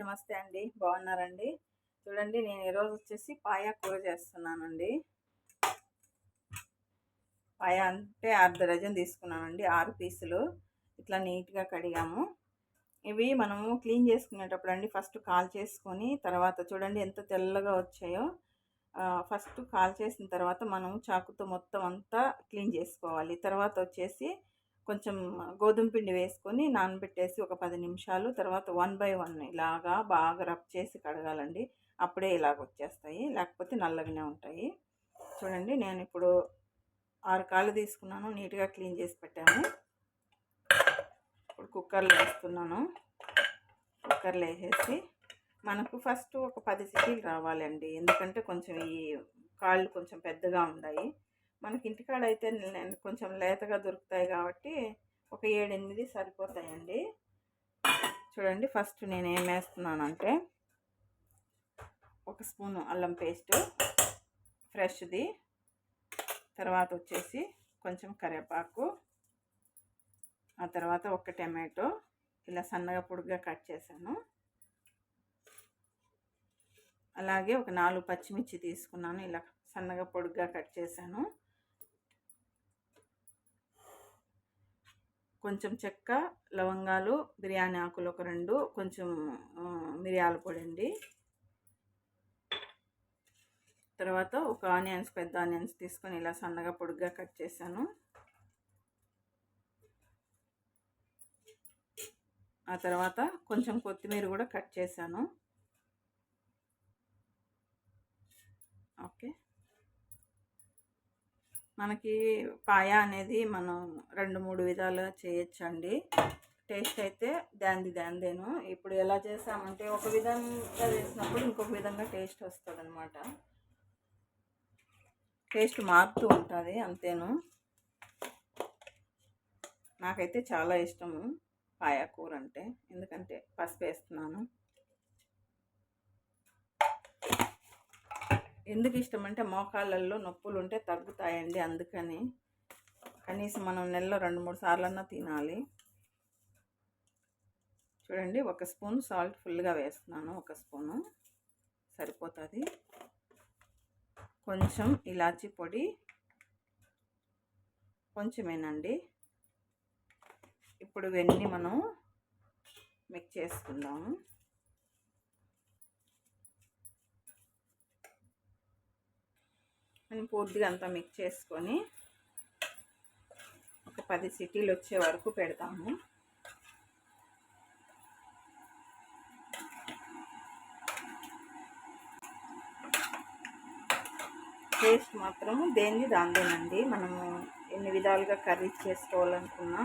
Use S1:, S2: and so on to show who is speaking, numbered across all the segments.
S1: నమస్తే అండి. బాగున్నారండి? చూడండి నేను ఈరోజు వచ్చేసి పాయా కూర చేస్తున్నానండి. పాయా అంటే అర్ధ డజన్ తీసుకున్నానండి ఆరు పీసులు. ఇట్లా నీట్గా కడిగాము. ఇవి మనము క్లీన్ చేసుకునేటప్పుడు అండి ఫస్ట్ కాల్ చేసుకొని తర్వాత చూడండి ఎంత తెల్లగా వచ్చాయో ఫస్ట్ కాల్ చేసిన తర్వాత మనం చాకుతో మొత్తం అంతా క్లీన్ చేసుకోవాలి. తర్వాత వచ్చేసి కొంచెం గోధుమ పిండి వేసుకొని నానబెట్టేసి ఒక పది నిమిషాలు తర్వాత వన్ బై వన్ ఇలాగా బాగా రబ్ చేసి కడగాలండి. అప్పుడే ఇలాగ వచ్చేస్తాయి. లేకపోతే నల్లగానే ఉంటాయి. చూడండి నేను ఇప్పుడు ఆరు కాళ్ళు తీసుకున్నాను. నీట్గా క్లీన్ చేసి పెట్టాను. ఇప్పుడు కుక్కర్లో వేస్తున్నాను. కుక్కర్లో వేసేసి మనకు ఫస్ట్ ఒక పది సిటీలు రావాలండి. ఎందుకంటే కొంచెం ఈ కాళ్ళు కొంచెం పెద్దగా ఉన్నాయి మనకి ఇంటికాడ అయితే కొంచెం లేతగా దొరుకుతాయి కాబట్టి ఒక ఏడెనిమిది సరిపోతాయండి. చూడండి ఫస్ట్ నేను ఏం వేస్తున్నానంటే ఒక స్పూను అల్లం పేస్ట్ ఫ్రెష్ది. తర్వాత వచ్చేసి కొంచెం కరివేపాకు ఆ తర్వాత ఒక టమాటో. ఇలా సన్నగా పొడుగ్గా కట్ చేశాను. అలాగే ఒక నాలుగు పచ్చిమిర్చి తీసుకున్నాను ఇలా సన్నగా పొడుగ్గా కట్ చేశాను. కొంచెం చెక్క లవంగాలు బిర్యానీ ఆకులు ఒక రెండు కొంచెం మిరియాల పొడి అండి. తర్వాత ఒక ఆనియన్స్ పెద్ద ఆనియన్స్ తీసుకొని ఇలా సన్నగా పొడుగ్గా కట్ చేశాను. ఆ తర్వాత కొంచెం కొత్తిమీర కూడా కట్ చేశాను ఓకే మనకి పాయ అనేది మనం రెండు మూడు విధాలుగా చేయొచ్చండి. టేస్ట్ అయితే దాంది దాందేను ఇప్పుడు ఎలా చేసామంటే ఒక విధంగా చేసినప్పుడు ఇంకొక విధంగా టేస్ట్ వస్తుంది అనమాట టేస్ట్ మారుతూ ఉంటుంది అంతేను. నాకైతే చాలా ఇష్టము పాయ కూర అంటే ఎందుకంటే పసుపు వేస్తున్నాను ఎందుకు ఇష్టం అంటే మోకాళ్ళల్లో నొప్పులు ఉంటే తగ్గుతాయండి అందుకని. కనీసం మనం నెలలో రెండు మూడు సార్లన్నా తినాలి. చూడండి ఒక స్పూన్ సాల్ట్ ఫుల్గా వేస్తున్నాను ఒక స్పూను. సరిపోతుంది. కొంచెం ఇలాచీ పొడి కొంచెమేనండి. ఇప్పుడు ఇవన్నీ మనం మిక్స్ చేసుకుందాము. మనం పూర్తిగా అంతా మిక్స్ చేసుకొని ఒక పది సిటీలు వచ్చే వరకు పెడతాము. టేస్ట్ మాత్రం దేనిది దాందేనండి మనము ఎన్ని విధాలుగా కర్రీ చేసుకోవాలనుకున్నా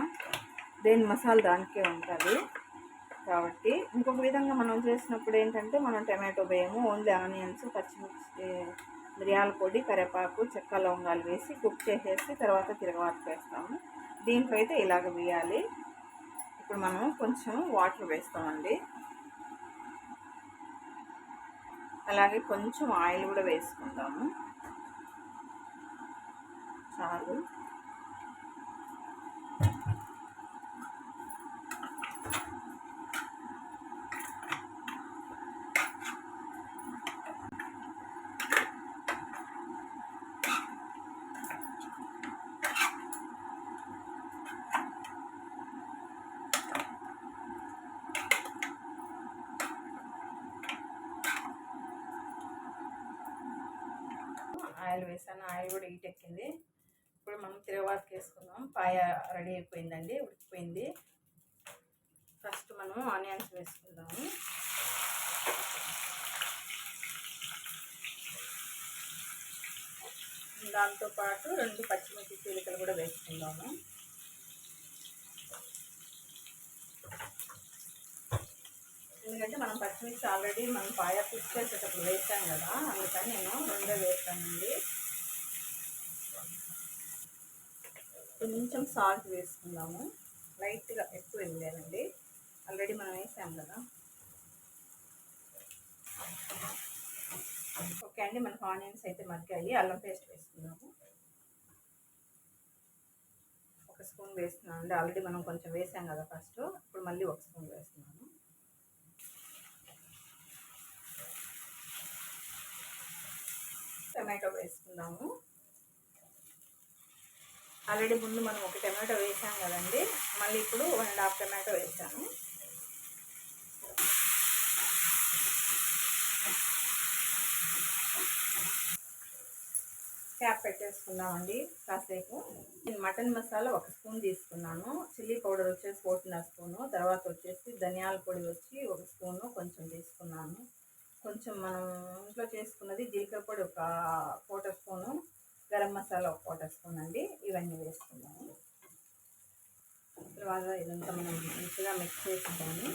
S1: దేని మసాలా దానికే ఉంటుంది. కాబట్టి ఇంకొక విధంగా మనం చేసినప్పుడు ఏంటంటే మనం టమాటో వేయము ఓన్లీ ఆనియన్స్ పచ్చిమిర్చి మిరియాల పొడి కరివేపాకు చెక్క లవంగాలు వేసి కుక్ చేసేసి తర్వాత తిరగవాటు వేస్తాము దీంట్లో అయితే ఇలాగ వేయాలి. ఇప్పుడు మనం కొంచెం వాటర్ వేస్తామండి. అలాగే కొంచెం ఆయిల్ కూడా వేసుకుందాము. చాలు. ఆయిల్ వేసాను. ఆయిల్ కూడా హీట్ ఎక్కింది. ఇప్పుడు మనం తిరగవాతకి వేసుకుందాం. పాయ రెడీ అయిపోయిందండి ఉడికిపోయింది. ఫస్ట్ మనం ఆనియన్స్ వేసుకుందాము దాంతోపాటు రెండు పచ్చిమిర్చి చీలికలు కూడా వేసుకుందాము. ఎందుకంటే మనం పచ్చిమిర్చి ఆల్రెడీ మనం పాయ ఫిక్స్ చేసేటప్పుడు వేసాం కదా అందుకని నేను రెండే వేస్తానండి కొంచెం సాల్ట్ వేసుకుందాము. లైట్గా ఎక్కువ ఏం లేదండి ఆల్రెడీ మనం వేసాం కదా. ఓకే అండి మనకు ఆనియన్స్ అయితే మగ్గాయి. అల్లం పేస్ట్ వేసుకుందాము. ఒక స్పూన్ వేస్తున్నాను అండి. ఆల్రెడీ మనం కొంచెం వేసాం కదా ఫస్ట్. ఇప్పుడు మళ్ళీ ఒక స్పూన్ వేస్తున్నాము టమాటో వేసుకుందాము. ఆల్రెడీ ముందు మనం ఒక టమాటో వేసాం కదండి. మళ్ళీ ఇప్పుడు వన్ అండ్ హాఫ్ టమాటో వేసాను. క్యాప్ పెట్టేసుకుందామండి కాసేపు. నేను మటన్ మసాలా ఒక స్పూన్ తీసుకున్నాను. చిల్లీ పౌడర్ వచ్చేసి ఒకటిన్నర స్పూను. తర్వాత వచ్చేసి ధనియాల పొడి వచ్చి ఒక స్పూను కొంచెం తీసుకున్నాను. కొంచెం మనం ఇంట్లో చేసుకున్నది జీలకర్ర పొడి ఒక పూట స్పూను. మసాలా ఒక పూట స్పూన్ అండి ఇవన్నీ వేసుకున్నాము తర్వాత ఇదంతా మనం మంచిగా మిక్స్ చేసుకుంటాము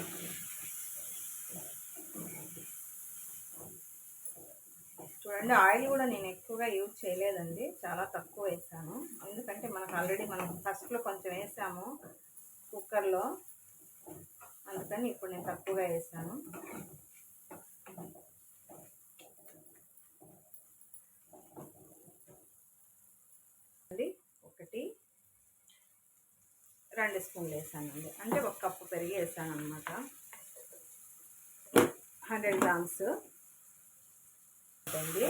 S1: చూడండి ఆయిల్ కూడా నేను ఎక్కువగా యూజ్ చేయలేదండి చాలా తక్కువ వేసాను. ఎందుకంటే మనకు ఆల్రెడీ మనం ఫస్ట్లో కొంచెం వేసాము కుక్కర్లో అందుకని ఇప్పుడు నేను తక్కువగా వేసాను. రెండు స్పూన్లు వేసానండి. అంటే ఒక కప్పు పెరిగి వేసాను అనమాట హండ్రెడ్ గ్రామ్స్. అండి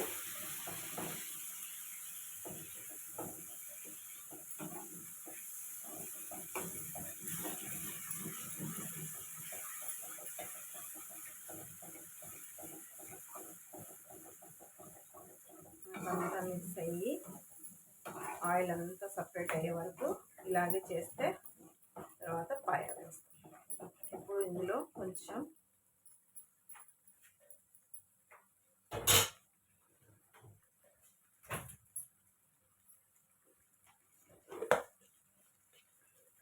S1: అంతా మిక్స్ అయ్యి ఆయిల్ అంతా సపరేట్ అయ్యే వరకు ఇలాగే చేస్తే తర్వాత పాయ వేస్తాం. ఇప్పుడు ఇందులో కొంచెం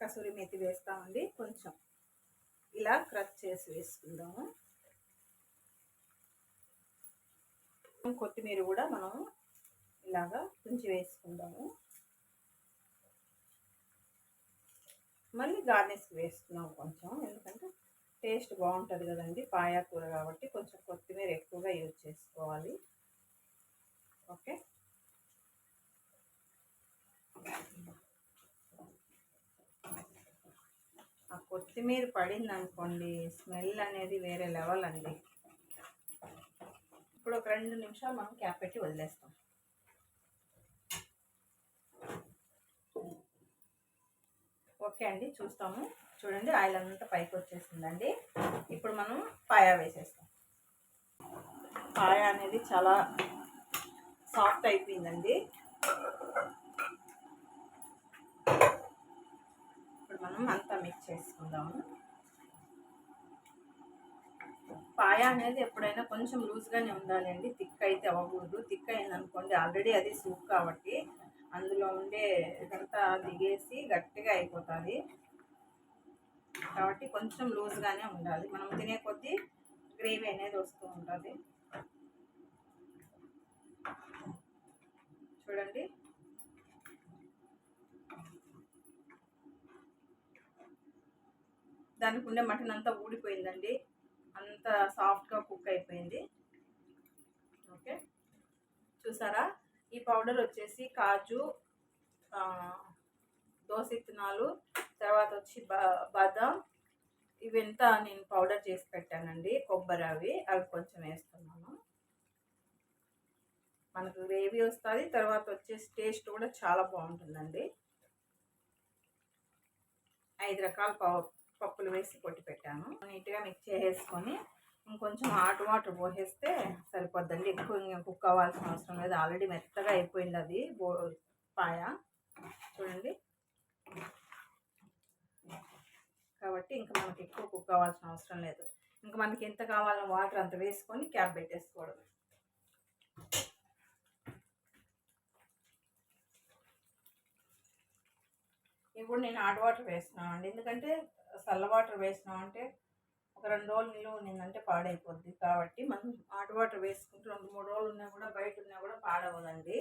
S1: కసూరి మెతి వేస్తామండి. కొంచెం ఇలా క్రష్ చేసి వేసుకుందాము. కొత్తిమీర కూడా మనం ఇలాగా తుంచి వేసుకుందాము. మళ్ళీ గార్నిష్ వేస్తున్నాం కొంచెం. ఎందుకంటే టేస్ట్ బాగుంటుంది కదండి పాయాకూర కాబట్టి కొంచెం కొత్తిమీర ఎక్కువగా యూజ్ చేసుకోవాలి. ఓకే? ఆ కొత్తిమీర పడింది అనుకోండి స్మెల్ అనేది వేరే లెవెల్ అండి. ఇప్పుడు ఒక రెండు నిమిషాలు మనం క్యాప్ పెట్టి వదిలేస్తాం. ఓకే అండి చూస్తాము. చూడండి ఆయిల్ అంతా పైకి వచ్చేసిందండి. ఇప్పుడు మనం పాయా వేసేస్తాం. పాయా అనేది చాలా సాఫ్ట్ అయిపోయిందండి. ఇప్పుడు మనం అంతా మిక్స్ చేసుకుందాము. పాయ అనేది ఎప్పుడైనా కొంచెం లూజ్గానే ఉండాలండి. థిక్ అయితే అవ్వకూడదు. థిక్ అయిందనుకోండి ఆల్రెడీ అది సూప్ కాబట్టి అందులో ఉండే ఇదంతా దిగేసి గట్టిగా అయిపోతుంది. కాబట్టి కొంచెం లూజ్గానే ఉండాలి. మనం తినే కొద్దీ గ్రేవీ అనేది వస్తూ ఉంటుంది. చూడండి. దానికి ఉండే మటన్ అంతా ఊడిపోయిందండి. అంత సాఫ్ట్గా కుక్ అయిపోయింది. ఓకే. చూసారా? ఈ పౌడర్ వచ్చేసి కాజు దోశ ఇత్తనాలు తర్వాత వచ్చి బాదం. ఇవంతా నేను పౌడర్ చేసి పెట్టానండి కొబ్బరి అవి. అవి కొంచెం వేస్తున్నాను. మనకు గ్రేవీ వస్తుంది తర్వాత వచ్చేసి టేస్ట్ కూడా చాలా బాగుంటుందండి. ఐదు రకాల పప్పులు వేసి కొట్టి పెట్టాను. నీట్గా మిక్స్ చేసుకొని ఇంకొంచెం హాట్ వాటర్ పోసేస్తే సరిపోద్దండి. ఎక్కువ కుక్ అవ్వాల్సిన అవసరం లేదు. ఆల్రెడీ మెత్తగా అయిపోయింది అది బో పాయ. చూడండి. కాబట్టి ఇంకా మనకి ఎక్కువ కుక్ అవ్వాల్సిన అవసరం లేదు. ఇంకా మనకి ఎంత కావాలన్న వాటర్ అంత వేసుకొని క్యాప్ పెట్టేసుకోవడం ఇప్పుడు నేను హాట్ వాటర్ వేస్తున్నాను అండి ఎందుకంటే చల్ల వాటర్ వేసినాం అంటే ఒక రెండు రోజులు నిల్వ ఉన్నిందంటే పాడైపోద్ది. కాబట్టి మనం హాట్ వాటర్ వేసుకుంటూ రెండు మూడు రోజులు ఉన్నా కూడా బయట ఉన్నా కూడా పాడవదండి.